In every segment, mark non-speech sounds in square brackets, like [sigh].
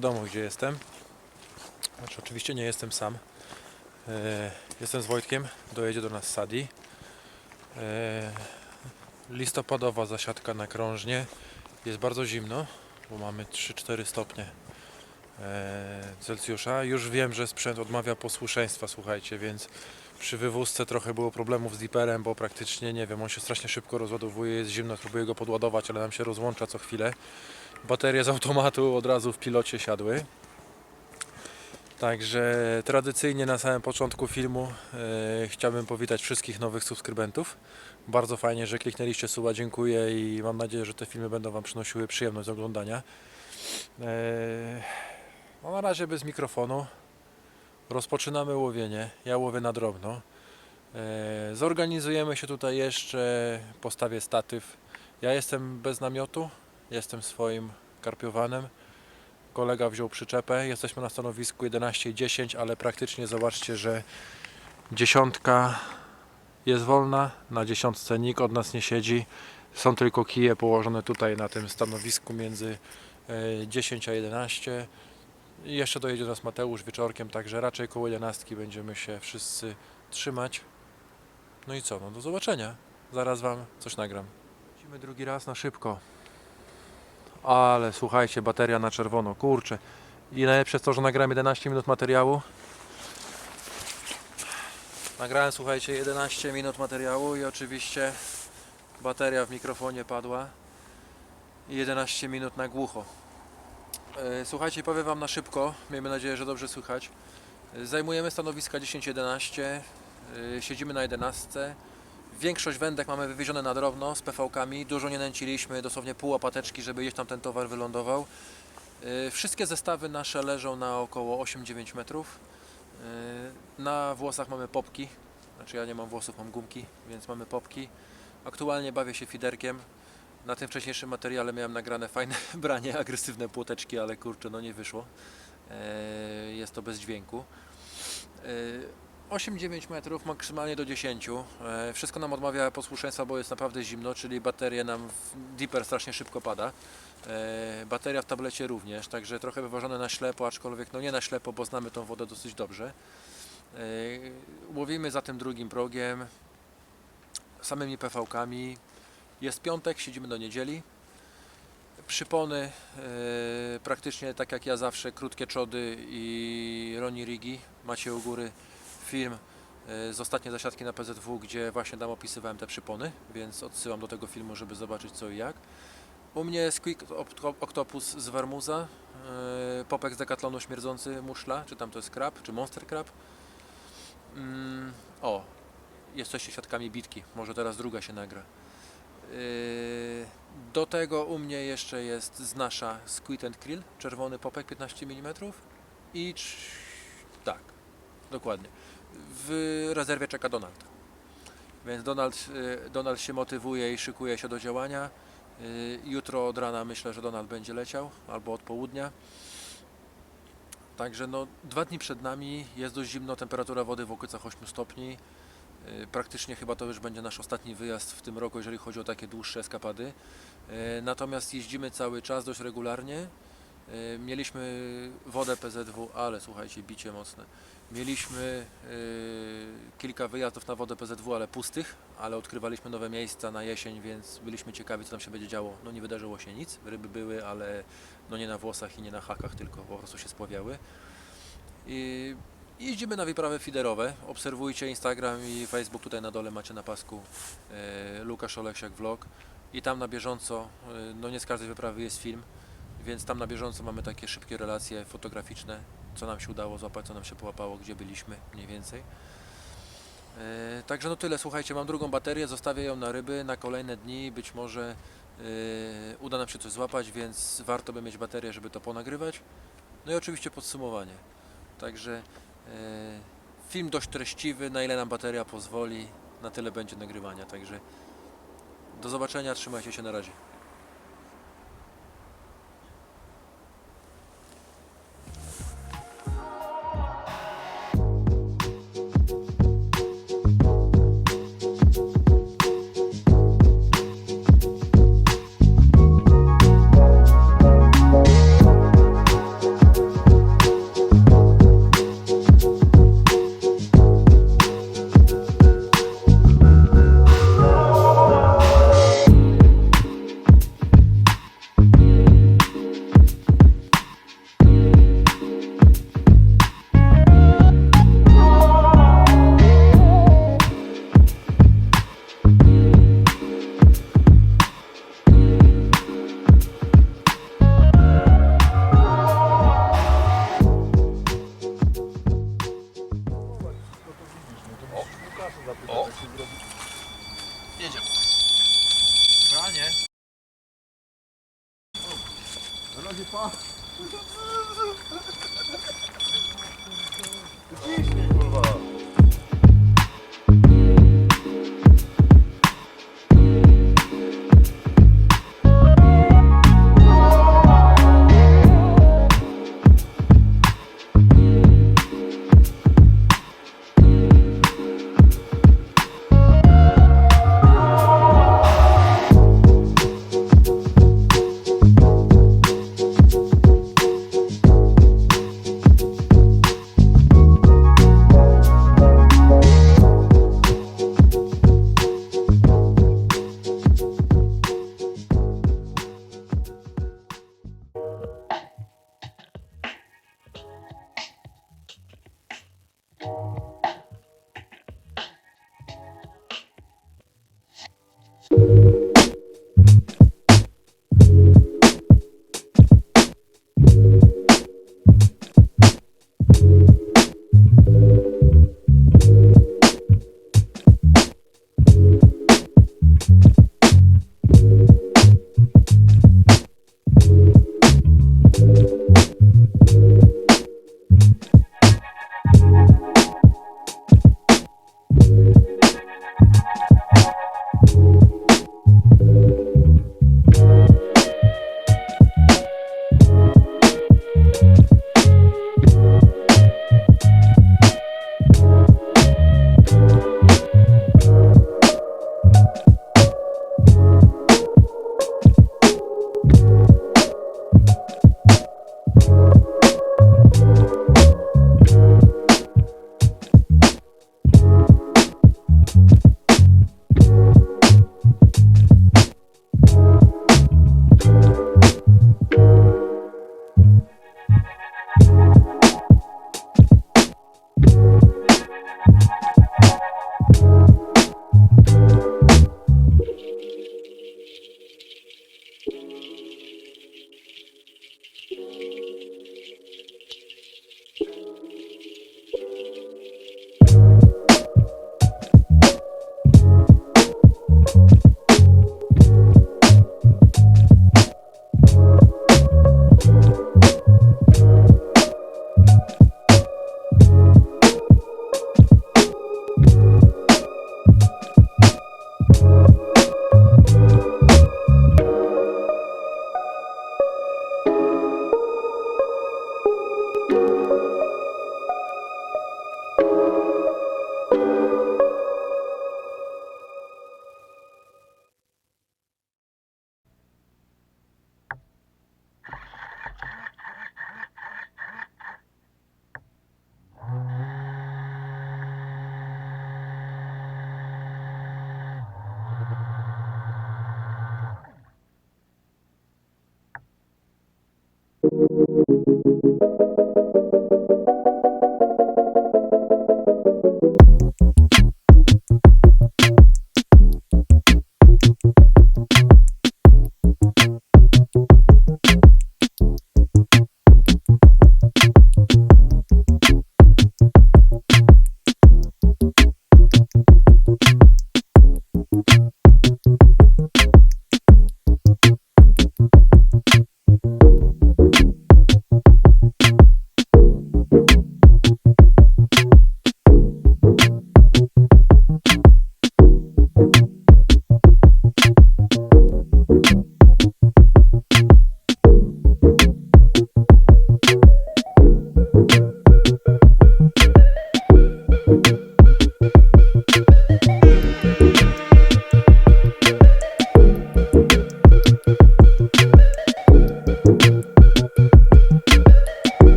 wiadomo gdzie jestem. Znaczy oczywiście nie jestem sam. E, Jestem z Wojtkiem, dojedzie do nas Sadi. E, Listopadowa zasiadka na krążnie. Jest bardzo zimno, bo mamy 3-4 stopnie e, Celsjusza. Już wiem, że sprzęt odmawia posłuszeństwa, słuchajcie, więc przy wywózce trochę było problemów z diperem, bo praktycznie, nie wiem, on się strasznie szybko rozładowuje, jest zimno, próbuję go podładować, ale nam się rozłącza co chwilę. Baterie z automatu od razu w pilocie siadły. Także tradycyjnie na samym początku filmu e, chciałbym powitać wszystkich nowych subskrybentów. Bardzo fajnie, że kliknęliście suba, dziękuję i mam nadzieję, że te filmy będą Wam przynosiły przyjemność oglądania. E, no na razie bez mikrofonu. Rozpoczynamy łowienie. Ja łowię na drobno. E, zorganizujemy się tutaj jeszcze, postawię statyw. Ja jestem bez namiotu, jestem swoim karpiowanem. Kolega wziął przyczepę. Jesteśmy na stanowisku 11.10, ale praktycznie zobaczcie, że dziesiątka jest wolna. Na dziesiątce nikt od nas nie siedzi. Są tylko kije położone tutaj na tym stanowisku między e, 10 a 11. I jeszcze dojedzie do nas Mateusz wieczorkiem, także raczej koło 11 będziemy się wszyscy trzymać. No i co? No do zobaczenia. Zaraz Wam coś nagram. Lecimy drugi raz na szybko. Ale słuchajcie, bateria na czerwono, kurczę. I najlepsze jest to, że nagrałem 11 minut materiału. Nagrałem, słuchajcie, 11 minut materiału i oczywiście bateria w mikrofonie padła. I 11 minut na głucho. E, Słuchajcie, powiem Wam na szybko, miejmy nadzieję, że dobrze słychać. E, Zajmujemy stanowiska 10-11, e, siedzimy na 11. Większość wędek mamy wywiezione na drobno z PV-kami, dużo nie nęciliśmy, dosłownie pół łopateczki, żeby gdzieś tam ten towar wylądował. E, Wszystkie zestawy nasze leżą na około 8-9 metrów. E, Na włosach mamy popki, znaczy ja nie mam włosów, mam gumki, więc mamy popki. Aktualnie bawię się fiderkiem. Na tym wcześniejszym materiale miałem nagrane fajne [laughs] branie, agresywne płoteczki, ale kurczę, no nie wyszło. E, Jest to bez dźwięku. E, 8-9 metrów, maksymalnie do 10. E, Wszystko nam odmawia posłuszeństwa, bo jest naprawdę zimno, czyli baterie nam w Deeper strasznie szybko pada. E, Bateria w tablecie również, także trochę wyważone na ślepo, aczkolwiek no nie na ślepo, bo znamy tą wodę dosyć dobrze. E, Łowimy za tym drugim progiem, samymi PV-kami. Jest piątek, siedzimy do niedzieli. Przypony praktycznie tak jak ja zawsze, krótkie czody i Roni Rigi. Macie u góry film e, z ostatniej zasiadki na PZW, gdzie właśnie tam opisywałem te przypony, więc odsyłam do tego filmu, żeby zobaczyć co i jak. U mnie Opt- Octopus z Wermuza, e, popek z Decathlonu śmierdzący muszla, czy tam to jest krab, czy Monster Crab. Mm, o, jesteście świadkami bitki, może teraz druga się nagra. Yy, Do tego u mnie jeszcze jest z nasza Squid and Krill, czerwony popek 15 mm i tak, dokładnie. W rezerwie czeka Donald. Więc Donald, yy, Donald się motywuje i szykuje się do działania. Yy, Jutro od rana myślę, że Donald będzie leciał, albo od południa. Także no, dwa dni przed nami, jest dość zimno, temperatura wody w okolicach 8 stopni. Yy, Praktycznie chyba to już będzie nasz ostatni wyjazd w tym roku, jeżeli chodzi o takie dłuższe eskapady. Natomiast jeździmy cały czas dość regularnie. Yy, Mieliśmy wodę PZW, ale słuchajcie, bicie mocne. Mieliśmy yy, kilka wyjazdów na wodę PZW, ale pustych, ale odkrywaliśmy nowe miejsca na jesień, więc byliśmy ciekawi, co tam się będzie działo. No nie wydarzyło się nic, ryby były, ale no nie na włosach i nie na hakach, tylko po prostu się spławiały. I jeździmy na wyprawy fiderowe. Obserwujcie Instagram i Facebook, tutaj na dole macie na pasku e, Łukasz Oleksiak Vlog i tam na bieżąco, e, no nie z każdej wyprawy jest film, więc tam na bieżąco mamy takie szybkie relacje fotograficzne co nam się udało złapać, co nam się połapało, gdzie byliśmy mniej więcej. E, Także no tyle, słuchajcie, mam drugą baterię, zostawię ją na ryby na kolejne dni, być może e, uda nam się coś złapać, więc warto by mieć baterię, żeby to ponagrywać. No i oczywiście podsumowanie. Także e, film dość treściwy, na ile nam bateria pozwoli, na tyle będzie nagrywania. Także do zobaczenia, trzymajcie się na razie.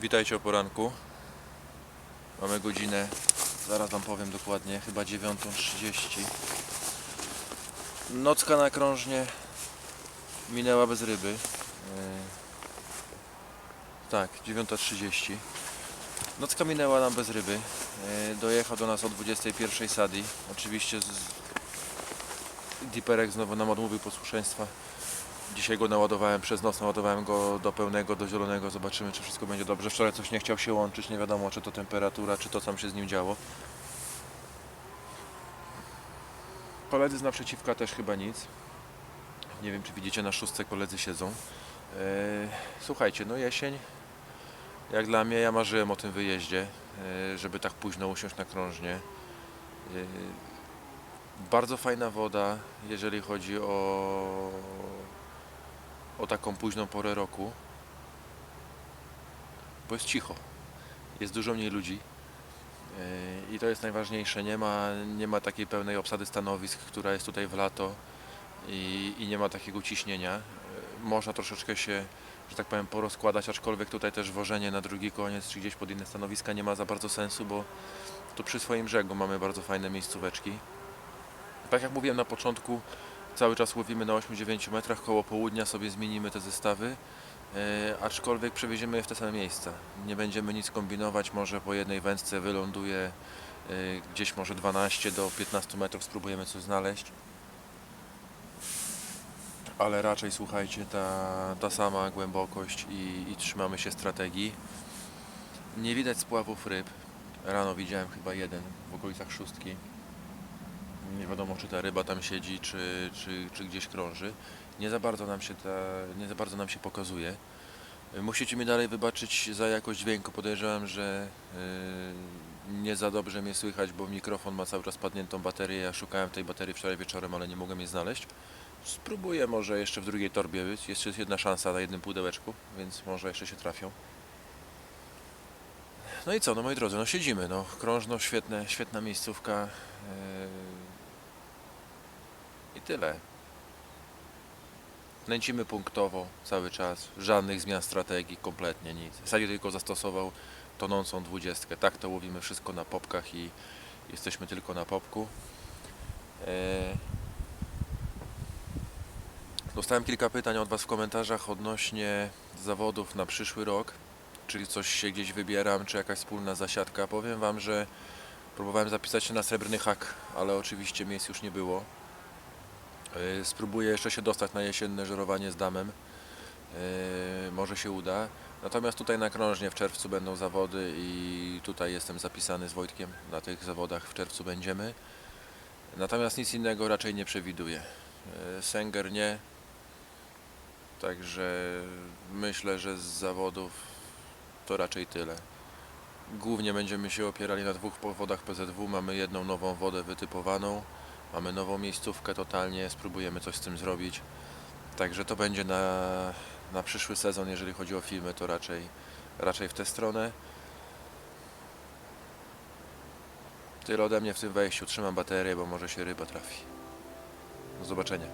Witajcie o poranku. Mamy godzinę, zaraz Wam powiem dokładnie, chyba 9.30. Nocka na krążnie minęła bez ryby. Yy, Tak, 9.30. Nocka minęła nam bez ryby. Yy, Dojechał do nas o 21.00 Sadi. Oczywiście z... Diperek znowu nam odmówił posłuszeństwa. Dzisiaj go naładowałem przez noc, naładowałem go do pełnego, do zielonego. Zobaczymy, czy wszystko będzie dobrze. Wczoraj coś nie chciał się łączyć, nie wiadomo, czy to temperatura, czy to, co się z nim działo. Koledzy z naprzeciwka też chyba nic. Nie wiem, czy widzicie, na szóstce koledzy siedzą. Eee, Słuchajcie, no jesień. Jak dla mnie, ja marzyłem o tym wyjeździe, eee, żeby tak późno usiąść na krążnie. Eee, Bardzo fajna woda, jeżeli chodzi o, o taką późną porę roku. Bo jest cicho. Jest dużo mniej ludzi. Yy, I to jest najważniejsze. Nie ma, nie ma takiej pełnej obsady stanowisk, która jest tutaj w lato i, i nie ma takiego ciśnienia. Yy, Można troszeczkę się, że tak powiem, porozkładać, aczkolwiek tutaj też wożenie na drugi koniec czy gdzieś pod inne stanowiska nie ma za bardzo sensu, bo tu przy swoim brzegu mamy bardzo fajne miejscóweczki. Tak jak mówiłem na początku, cały czas łowimy na 8-9 metrach, koło południa sobie zmienimy te zestawy, e, aczkolwiek przewieziemy je w te same miejsca. Nie będziemy nic kombinować, może po jednej wędce wyląduje e, gdzieś może 12 do 15 metrów, spróbujemy coś znaleźć. Ale raczej słuchajcie, ta, ta sama głębokość i, i trzymamy się strategii. Nie widać spławów ryb. Rano widziałem chyba jeden w okolicach szóstki. Nie wiadomo, czy ta ryba tam siedzi, czy, czy, czy gdzieś krąży. Nie za bardzo nam się ta, nie za bardzo nam się pokazuje. Musicie mi dalej wybaczyć za jakość dźwięku. Podejrzewam, że yy, nie za dobrze mnie słychać, bo mikrofon ma cały czas padniętą baterię. Ja szukałem tej baterii wczoraj wieczorem, ale nie mogłem jej znaleźć. Spróbuję może jeszcze w drugiej torbie być. Jeszcze jest jedna szansa na jednym pudełeczku, więc może jeszcze się trafią. No i co, no moi drodzy, no siedzimy, no krążno, świetne, świetna miejscówka. Yy, I tyle. Nęcimy punktowo cały czas, żadnych zmian strategii, kompletnie nic. Sadi tylko zastosował tonącą dwudziestkę. Tak to łowimy wszystko na popkach i jesteśmy tylko na popku. Eee, Dostałem kilka pytań od Was w komentarzach odnośnie zawodów na przyszły rok. Czyli coś się gdzieś wybieram, czy jakaś wspólna zasiadka. Powiem Wam, że próbowałem zapisać się na srebrny hak, ale oczywiście miejsc już nie było. Yy, Spróbuję jeszcze się dostać na jesienne żerowanie z damem. Yy, Może się uda. Natomiast tutaj na krążnie w czerwcu będą zawody i tutaj jestem zapisany z Wojtkiem. Na tych zawodach w czerwcu będziemy. Natomiast nic innego raczej nie przewiduję. Yy, Sęger nie. Także myślę, że z zawodów to raczej tyle. Głównie będziemy się opierali na dwóch powodach PZW. Mamy jedną nową wodę wytypowaną, mamy nową miejscówkę totalnie, spróbujemy coś z tym zrobić. Także to będzie na, na przyszły sezon, jeżeli chodzi o filmy, to raczej, raczej w tę stronę. Tyle ode mnie w tym wejściu. Trzymam baterię, bo może się ryba trafi. Do zobaczenia.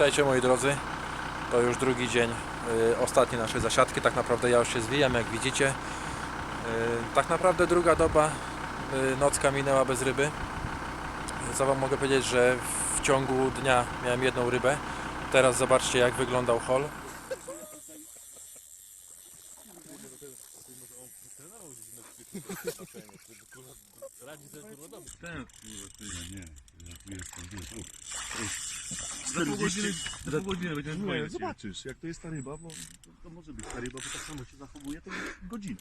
Witajcie moi drodzy. To już drugi dzień y, ostatniej naszej zasiadki. Tak naprawdę ja już się zwijam, jak widzicie. Y, tak naprawdę druga doba y, nocka minęła bez ryby. Co Wam mogę powiedzieć, że w ciągu dnia miałem jedną rybę. Teraz zobaczcie jak wyglądał hol. Ten, nie, nie, ja tu jestem, wiesz, Za pół godziny, za pół godziny Nie, zobaczysz, jak to jest ta ryba, bo to, to może być ta ryba, bo tak samo się zachowuje, to godzinę.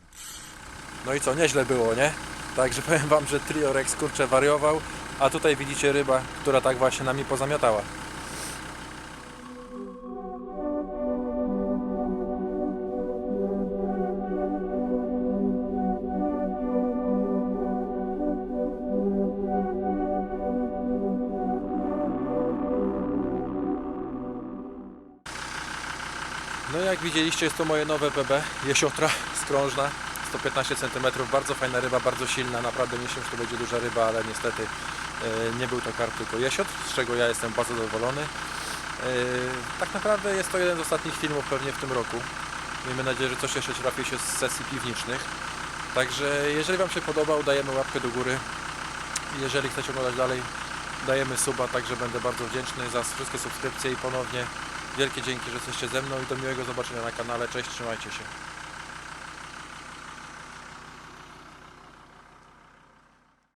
No i co, nieźle było, nie? Także powiem Wam, że Triorex kurczę wariował, a tutaj widzicie ryba, która tak właśnie nami pozamiatała. Jak widzieliście jest to moje nowe BB, jesiotra skrążna, 115 cm, bardzo fajna ryba, bardzo silna, naprawdę myślę, że to będzie duża ryba, ale niestety e, nie był to karp, tylko jesiotr, z czego ja jestem bardzo zadowolony. E, Tak naprawdę jest to jeden z ostatnich filmów pewnie w tym roku. Miejmy nadzieję, że coś jeszcze trafi się z sesji piwniczych. Także jeżeli Wam się podobał, dajemy łapkę do góry. Jeżeli chcecie oglądać dalej, dajemy suba, także będę bardzo wdzięczny za wszystkie subskrypcje i ponownie wielkie dzięki, że jesteście ze mną i do miłego zobaczenia na kanale. Cześć, trzymajcie się.